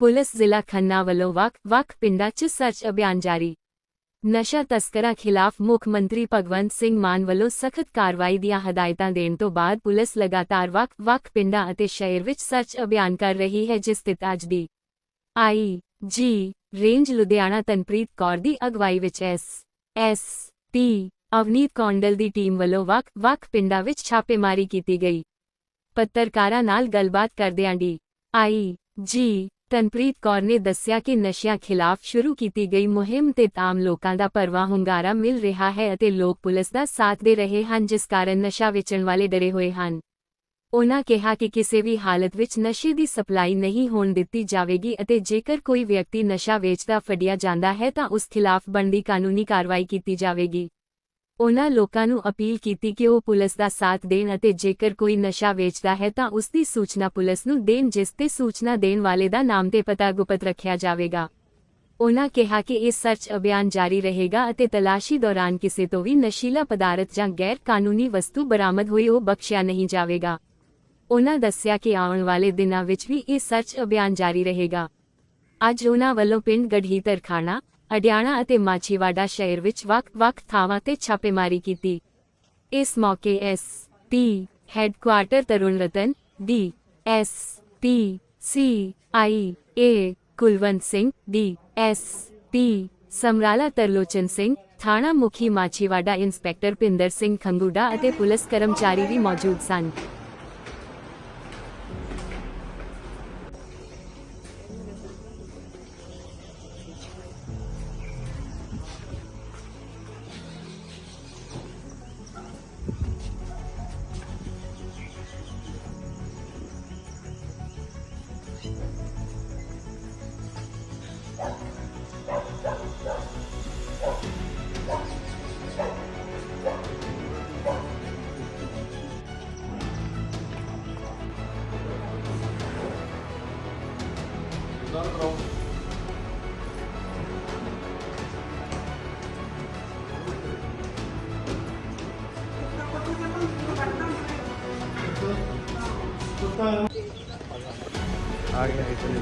Police ਜ਼ਿਲ੍ਹਾ ਖੰਨਾ ਵੱਲੋਂ ਵੱਖ-ਵੱਖ ਪਿੰਡਾਂ 'ਚ ਸਰਚ ਅਭਿਆਨ ਜਾਰੀ। ਨਸ਼ਾ ਤਸਕਰਾਂ ਖਿਲਾਫ ਮੁੱਖ ਮੰਤਰੀ ਭਗਵੰਤ ਸਿੰਘ ਮਾਨ ਵੱਲੋਂ ਸਖਤ ਕਾਰਵਾਈ ਦੀਆਂ ਹਦਾਇਤਾਂ ਦੇਣ ਤੋਂ ਬਾਅਦ ਪੁਲਿਸ ਲਗਾਤਾਰ ਵੱਖ-ਵੱਖ ਪਿੰਡਾਂ ਅਤੇ ਸ਼ਹਿਰ ਵਿੱਚ ਸਰਚ ਅਭਿਆਨ ਕਰ ਰਹੀ ਹੈ, ਜਿਸ ਤਹਿਤ ਅੱਜ ਦੀ I G range Ludhiana Tanpreet Kaur ਦੀ ਅਗਵਾਈ ਵਿੱਚ S S P Avneet Kondal ਦੀ ਟੀਮ ਵੱਲੋਂ ਵੱਖ-ਵੱਖ ਪਿੰਡਾਂ ਵਿੱਚ ਛਾਪੇਮਾਰੀ ਕੀਤੀ ਗਈ। ਪੱਤਰਕਾਰਾਂ ਨਾਲ ਗੱਲਬਾਤ ਕਰਦਿਆਂ ਡੀ ਆਈ ਜੀ ਤਨਪ੍ਰੀਤ ਕੌਰ ਨੇ ਦੱਸਿਆ ਕਿ ਨਸ਼ਿਆਂ ਖਿਲਾਫ ਸ਼ੁਰੂ ਕੀਤੀ ਗਈ ਮੁਹਿੰਮ ਤੇ ਆਮ ਲੋਕਾਂ ਦਾ ਪਰਵਾਹ ਹੁੰਗਾਰਾ ਮਿਲ ਰਿਹਾ ਹੈ ਅਤੇ ਲੋਕ ਪੁਲਿਸ ਦਾ ਸਾਥ ਦੇ ਰਹੇ ਹਨ, ਜਿਸ ਕਾਰਨ ਨਸ਼ਾ ਵੇਚਣ ਵਾਲੇ ਡਰੇ ਹੋਏ ਹਨ। ਉਨ੍ਹਾਂ ਕਿਹਾ ਕਿ ਕਿਸੇ ਵੀ ਹਾਲਤ ਵਿੱਚ ਨਸ਼ੇ ਦੀ ਸਪਲਾਈ ਨਹੀਂ ਹੋਣ ਦਿੱਤੀ ਜਾਵੇਗੀ ਅਤੇ ਜੇਕਰ ਕੋਈ ਵਿਅਕਤੀ ਨਸ਼ਾ ਵੇਚਦਾ ਫੜਿਆ ਜਾਂਦਾ ਹੈ ਤਾਂ ਉਸ ਖਿਲਾਫ ਬਣਦੀ ਕਾਨੂੰਨੀ ਕਾਰਵਾਈ ਕੀਤੀ ਜਾਵੇਗੀ। ਉਨ੍ਹਾਂ ਲੋਕਾਂ ਨੂੰ ਅਪੀਲ ਕੀਤੀ ਕਿ ਉਹ ਪੁਲਿਸ ਦਾ ਸਾਥ ਦੇਣ ਅਤੇ ਜੇਕਰ ਕੋਈ ਨਸ਼ਾ ਵੇਚਦਾ ਹੈ ਤਾਂ ਉਸ ਦੀ ਸੂਚਨਾ ਪੁਲਿਸ ਨੂੰ ਦੇਣ, ਜਿਸ ਤੇ ਸੂਚਨਾ ਦੇਣ ਵਾਲੇ ਦਾ ਨਾਮ ਤੇ ਪਤਾ ਗੁਪਤ ਰੱਖਿਆ ਜਾਵੇਗਾ। ਉਨ੍ਹਾਂ ਕਿਹਾ ਕਿ ਇਹ ਸਰਚ ਅਭਿਆਨ ਜਾਰੀ ਰਹੇਗਾ ਅਤੇ ਤਲਾਸ਼ੀ ਦੌਰਾਨ ਕਿਸੇ ਤੋਂ ਵੀ ਨਸ਼ੀਲਾ ਪਦਾਰਥ ਜਾਂ ਗੈਰ ਕਾਨੂੰਨੀ ਵਸਤੂ ਬਰਾਮਦ ਹੋਈ ਉਹ ਬਖਸ਼ਿਆ ਨਹੀਂ ਜਾਵੇਗਾ। ਉਹਨਾਂ ਦੱਸਿਆ ਕਿ ਆਉਣ ਵਾਲੇ ਦਿਨਾਂ ਵਿੱਚ ਵੀ ਇਹ ਸਰਚ ਅਭਿਆਨ ਜਾਰੀ ਰਹੇਗਾ। ਅੱਜ ਉਹਨਾਂ ਵੱਲੋਂ ਪਿੰਡ ਗੜ੍ਹੀ ਤਰਖਾਣਾ ਅਡਿਆਣਾ ਅਤੇ ਮਾਛੀਵਾੜਾ ਸ਼ਹਿਰ ਵਿੱਚ ਵੱਖ-ਵੱਖ ਥਾਵਾਂ ਤੇ ਛਾਪੇਮਾਰੀ ਕੀਤੀ। ਇਸ ਮੌਕੇ S P headquarter Tarun Ratan D S P C I A Kulwant Singh D S P Samrala Tarlochan Singh, ਥਾਣਾ ਮੁਖੀ ਮਾਛੀਵਾੜਾ ਇੰਸਪੈਕਟਰ ਪਿੰਦਰ ਸਿੰਘ ਖੰਗੂੜਾ ਅਤੇ ਪੁਲਿਸ ਕਰਮਚਾਰੀ ਵੀ ਮੌਜੂਦ ਸਨ। ਸਰ ਕਰਾਓ ਆ ਗਿਆ ਇਤਨੇ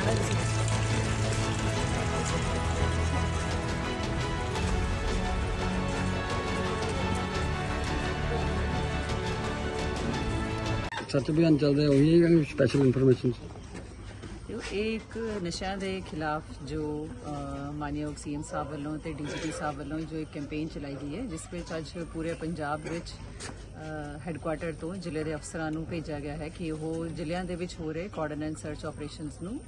ਰਹਿਣਾ ਤੁਸੀਂ ਸੱਚ ਅਭਿਆਨ ਚੱਲਦਾ ਹੈ, ਉਹੀ ਸਪੈਸ਼ਲ ਇਨਫੋਰਮੇਸ਼ਨ ਜੋ ਇਹ ਇੱਕ ਨਸ਼ਿਆਂ ਦੇ ਖਿਲਾਫ ਜੋ ਅ, ਮਾਨਯੋਗ ਸੀਐਮ ਸਾਹਿਬ ਵੱਲੋਂ ਤੇ ਡੀਜੀਪੀ ਸਾਹਿਬ ਵੱਲੋਂ ਜੋ ਇੱਕ ਕੈਂਪੇਨ ਚਲਾਈ ਗਈ ਹੈ ਜਿਸ ਵਿੱਚ ਅੱਜ ਪੂਰੇ ਪੰਜਾਬ ਵਿੱਚ ਹੈੱਡਕੁਆਰਟਰ ਤੋਂ ਜ਼ਿਲ੍ਹੇ ਦੇ ਅਫਸਰਾਂ ਨੂੰ ਭੇਜਿਆ ਗਿਆ ਹੈ ਕਿ ਉਹ ਜ਼ਿਲ੍ਹਿਆਂ ਦੇ ਵਿੱਚ ਹੋ ਰਹੇ ਕੋਆਰਡੀਨੇਟ ਸਰਚ ਆਪਰੇਸ਼ਨਸ ਨੂੰ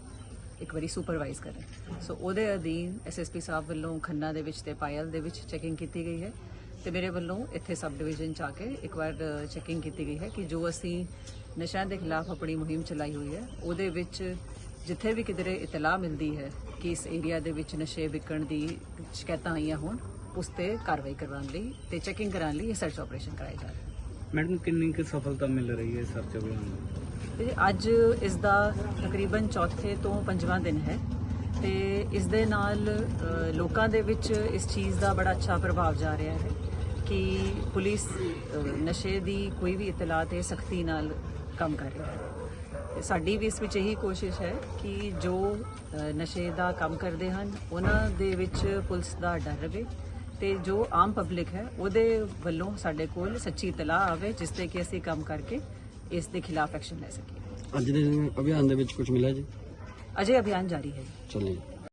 ਇੱਕ ਵਾਰੀ ਸੁਪਰਵਾਈਜ਼ ਕਰਨ ਸੋ ਉਹਦੇ ਅਧੀਨ ਐਸਐਸਪੀ ਸਾਹਿਬ ਵੱਲੋਂ ਖੰਨਾ ਦੇ ਵਿੱਚ ਤੇ ਪਾਇਲ ਦੇ ਵਿੱਚ ਚੈਕਿੰਗ ਕੀਤੀ ਗਈ ਹੈ। ਤੇ ਮੇਰੇ ਵੱਲੋਂ ਇੱਥੇ ਸਬ ਡਿਵੀਜ਼ਨ ਚ ਆ ਕੇ ਇੱਕ ਵਾਰ ਚੈਕਿੰਗ ਕੀਤੀ ਗਈ ਹੈ ਕਿ ਜੋ ਅਸੀਂ ਨਸ਼ਿਆਂ ਦੇ ਖਿਲਾਫ ਆਪਣੀ ਮੁਹਿੰਮ ਚਲਾਈ ਹੋਈ ਹੈ, ਉਹਦੇ ਵਿੱਚ ਜਿੱਥੇ ਵੀ ਕਿਧਰੇ ਇਤਲਾਹ ਮਿਲਦੀ ਹੈ ਕਿ ਇਸ ਏਰੀਆ ਦੇ ਵਿੱਚ ਨਸ਼ੇ ਵਿਕਣ ਦੀ ਸ਼ਿਕਾਇਤਾਂ ਆਈਆਂ ਹੋਣ, ਉਸ ਤੇ ਕਾਰਵਾਈ ਕਰਵਾਉਣ ਲਈ ਤੇ ਚੈਕਿੰਗ ਕਰਾਉਣ ਲਈ ਇਹ ਸਰਚ ਆਪਰੇਸ਼ਨ ਕਰਾਇਆ ਜਾ ਰਿਹਾ ਮੈਡਮ, ਕਿੰਨੀ ਕੁ ਸਫਲਤਾ ਮਿਲ ਰਹੀ ਹੈ ਸਰਚ ਅਭਿਆਨ ਨੂੰ ਤੇ ਅੱਜ ਇਸ ਦਾ ਤਕਰੀਬਨ ਚੌਥੇ ਤੋਂ ਪੰਜਵਾਂ ਦਿਨ ਹੈ ਤੇ ਇਸ ਦੇ ਨਾਲ ਲੋਕਾਂ ਦੇ ਵਿੱਚ ਇਸ ਚੀਜ਼ ਦਾ ਬੜਾ ਅੱਛਾ ਪ੍ਰਭਾਵ ਜਾ ਰਿਹਾ ਹੈ ਕਿ ਪੁਲਿਸ ਨਸ਼ੇ ਦੀ ਕੋਈ ਵੀ ਇਤਲਾਹ ਤੇ ਸਖਤੀ ਨਾਲ ਕੰਮ ਕਰ ਰਹੀ ਹੈ। ਸਾਡੀ ਵੀ ਇਸ ਵਿੱਚ ਇਹੀ ਕੋਸ਼ਿਸ਼ ਹੈ ਕਿ ਜੋ ਨਸ਼ੇ ਦਾ ਕੰਮ ਕਰਦੇ ਹਨ, ਉਹਨਾਂ ਦੇ ਵਿੱਚ ਪੁਲਿਸ ਦਾ ਡਰ ਰਵੇ ਤੇ ਜੋ ਆਮ ਪਬਲਿਕ ਹੈ ਉਹਦੇ ਵੱਲੋਂ ਸਾਡੇ ਕੋਲ ਸੱਚੀ ਇਤਲਾਹ ਆਵੇ, ਜਿਸ ਤੇ ਕਿ ਅਸੀਂ ਕੰਮ ਕਰਕੇ ਇਸ ਦੇ ਖਿਲਾਫ ਐਕਸ਼ਨ ਲੈ ਸਕੀਏ। ਅੱਜ ਦੇ ਅਭਿਆਨ ਦੇ ਵਿੱਚ ਕੁਝ ਮਿਲਿਆ ਜੀ? ਅਜੇ ਅਭਿਆਨ ਜਾਰੀ ਹੈ ਚਲਿਏ।